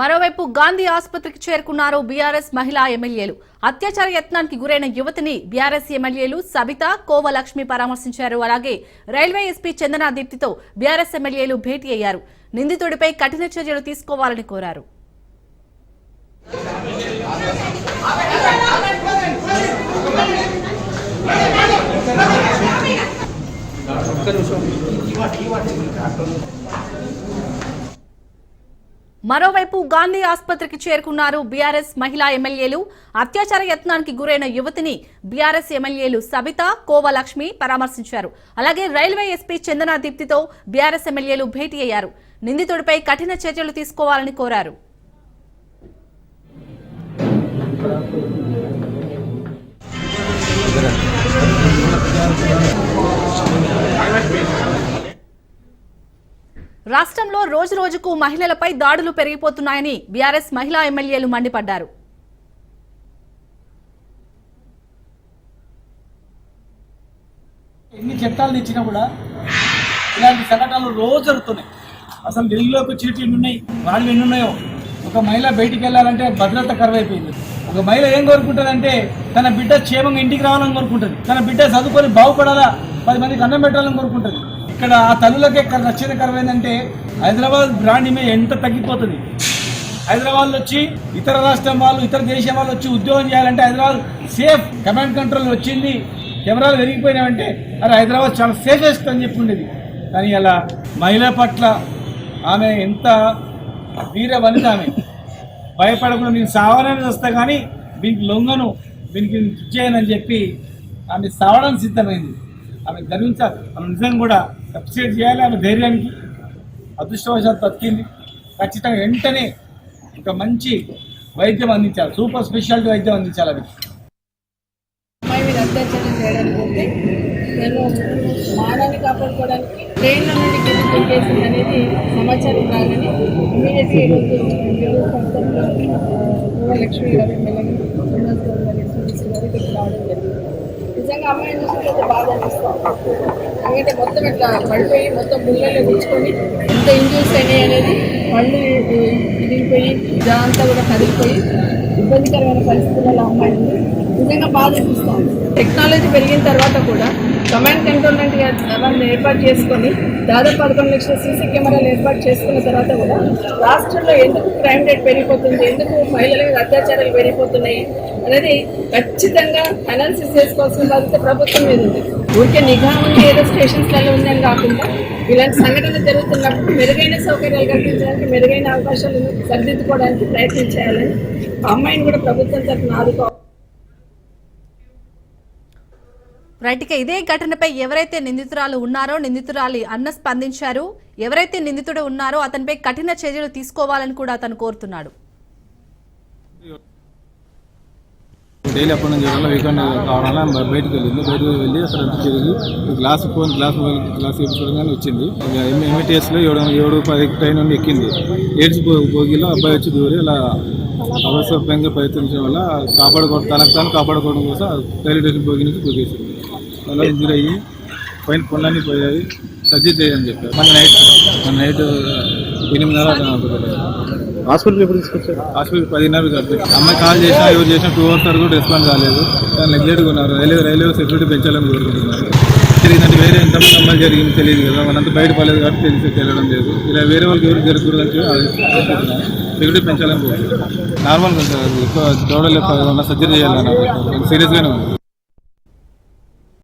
మరోవైపు గాంధీ ఆసుపత్రికి చేరుకున్నారు బీఆర్ఎస్ మహిళా ఎమ్మెల్యేలు. అత్యాచార యత్నానికి గురైన యువతిని బీఆర్ఎస్ ఎమ్మెల్యేలు సబిత కోవలక్ష్మి పరామర్శించారు. అలాగే రైల్వే ఎస్పీ చందనా దీప్తితో బీఆర్ఎస్ ఎమ్మెల్యేలు భేటీ అయ్యారు. నిందితుడిపై కఠిన చర్యలు తీసుకోవాలని కోరారు. మరోవైపు గాంధీ ఆసుపత్రికి చేరుకున్నారు బీఆర్ఎస్ మహిళా ఎమ్మెల్యేలు. అత్యాచార యత్నానికి గురైన యువతిని బీఆర్ఎస్ ఎమ్మెల్యేలు సబిత కోవలక్ష్మి పరామర్శించారు. అలాగే రైల్వే ఎస్పీ చందనా దీప్తితో బీఆర్ఎస్ ఎమ్మెల్యేలు భేటీ అయ్యారు. నిందితుడిపై కఠిన చర్యలు తీసుకోవాలని కోరారు. రాష్ట్రంలో రోజు రోజుకు మహిళలపై దాడులు పెరిగిపోతున్నాయని బీఆర్ఎస్ మహిళా ఎమ్మెల్యేలు మండిపడ్డారు. ఎన్ని చట్టాలు తెచ్చినా కూడా ఇలాంటి సంఘటనలు రోజు జరుగుతున్నాయి. అసలు ఢిల్లీలోకి వచ్చేటి ఎన్ని ఉన్నాయి వాళ్ళు ఎన్ని ఉన్నాయో. ఒక మహిళ బయటికి వెళ్ళాలంటే భద్రత కరువైపోయింది. ఒక మహిళ ఏం కోరుకుంటుందంటే తన బిడ్డ క్షేమంగా ఇంటికి రావాలని కోరుకుంటుంది. తన బిడ్డ చదువుకొని బాగుపడాలా పది మందికి అన్నం పెట్టాలని కోరుకుంటుంది. ఇక్కడ ఆ తల్లులకి ఇక్కడ రక్షణ హైదరాబాద్ బ్రాండ్ ఇమేజ్ ఎంత తగ్గిపోతుంది? హైదరాబాద్ వచ్చి ఇతర రాష్ట్రం వాళ్ళు ఇతర దేశం వాళ్ళు వచ్చి ఉద్యోగం చేయాలంటే హైదరాబాద్ సేఫ్ కమాండ్ కంట్రోల్ వచ్చింది. కెమెరాలు పెరిగిపోయినాయంటే అరే హైదరాబాద్ చాలా సేఫెస్ట్ అని చెప్పి ఉండేది కానీ అలా మహిళ పట్ల ఆమె ఎంత వీర వనిత ఆమె. భయపడకుండా నేను సావనని వస్తా కానీ దీనికి లొంగను దీనికి చేయనని చెప్పి ఆమె సావడం సిద్ధమైంది. ఆమె గర్వించాలి మనం నిజంగా కూడా అప్రిషియేట్ చేయాలి ఆమె ధైర్యానికి అదృష్టవశాత్తు బతికింది. ఖచ్చితంగా వెంటనే ఒక మంచి వైద్యం అందించాలి. సూపర్ స్పెషాలిటీ వైద్యం అందించాలి అది అమ్మాయి మీద అత్యాచారం చేయడానికి నేను మానాన్ని కాపాడుకోవడానికి ట్రైన్ల నుండి అనేది సమాచారం రాగానే ఇమీడియట్లీ ఈరోజు తెలుగు సంస్థల్లో లక్ష్మి గారు రావడం జరిగింది నిజంగా అమ్మాయిని చూసినట్లయితే బాధ అనిపిస్తుంది. ఎందుకంటే మొత్తం ఇట్లా పడిపోయి మొత్తం ముళ్ళలో గుచ్చుకొని ఎంత ఇంజూర్స్ అయినాయి అనేది పళ్ళు ఇరిగిపోయి ఇదంతా కూడా కదిలిపోయి ఇబ్బందికరమైన పరిస్థితులలో అమ్మాయి ఉంది నిజంగా బాధ అనిపిస్తుంది. టెక్నాలజీ పెరిగిన తర్వాత కూడా కమాండ్ కంట్రోల్మెంట్ వాళ్ళని ఏర్పాటు చేసుకొని దాదాపు పదకొండు లక్షల సీసీ కెమెరాలు ఏర్పాటు చేసుకున్న తర్వాత కూడా రాష్ట్రంలో ఎందుకు క్రైమ్ రేట్ పెరిగిపోతుంది ఎందుకు మహిళల మీద అత్యాచారాలు పెరిగిపోతున్నాయి అనేది ఖచ్చితంగా అనాలిసిస్ చేసుకోవాల్సిన బాధ్యత ప్రభుత్వం మీద ఉంది. ఊరికే నిఘా ఉంది ఏదో స్టేషన్స్లలో ఉందని కాకుండా ఇలాంటి సంఘటనలు జరుగుతున్నప్పుడు మెరుగైన సౌకర్యాలు కల్పించడానికి మెరుగైన అవకాశాలను సరిదిద్దుకోవడానికి ప్రయత్నం చేయాలని అమ్మాయిని కూడా ప్రభుత్వం తరఫున ఆదుకోవాలి రైట్ ఇక ఇదే ఘటనపై ఎవరైతే నిందితురాలు ఉన్నారో నిందితురాలి అన్న స్పందించారు. ఎవరైతే నిందితుడు ఉన్నారో అతనిపై కఠిన చర్యలు తీసుకోవాలని కూడా అతను కోరుతున్నాడు. డైలీ అప్పటి నుంచి వల్ల వీకెండ్ కావడం వల్ల బయటకు వెళ్ళింది. బయటకు వెళ్ళి అక్కడ అంతా తిరిగి glass phone glass mobile glass చూడగానే వచ్చింది. ఎంఐటీఎస్లో ఏడు ఏడు పది ట్రైన్ నుండి ఎక్కింది. ఏడ్స్ భోగిలో అబ్బాయి వచ్చి దూరి అలా అవసరంగా ప్రయత్నించడం వల్ల కాపాడుకోవడం తనకు తాను కాపాడుకోవడం కోసం రైల్వే స్టేషన్ భోగి నుంచి దూకేసింది. అలా ఇంజూరీ అయ్యి పైన పనులన్నీ పోయాయి. సర్జరీ చేయని చెప్పారు. మన నైట్ మన నైట్ ఎనిమిదిన్నర హాస్పిటల్ ఎప్పుడు తీసుకొచ్చారు? హాస్పిటల్ పదిన్నర అమ్మాయి కాల్ చేసినా ఎవరు చేసినా టూ అవర్స్ వరకు కూడా రెస్పాన్స్ కాలేదు కానీ నెగ్లెక్ట్గా ఉన్నారు. రైల్వే రైల్వే సెక్యూరిటీ పెంచాలని కోరుకుంటున్నారు. జరిగిందంటే వేరే ఎంతమంది అమ్మాయి జరిగింది తెలియదు కదా. మనంతా బయట పడలేదు కాబట్టి తెలిసి తెలియడం లేదు. ఇలా వేరే వాళ్ళకి ఎవరు జరుగుతుందని సెక్యూరిటీ పెంచాలని కోరుకుంటున్నారు. నార్మల్గా ఉంటుంది ఎక్కువ దౌడలు సర్జరీ చేయాలన్నారు సీరియస్గానే ఉంది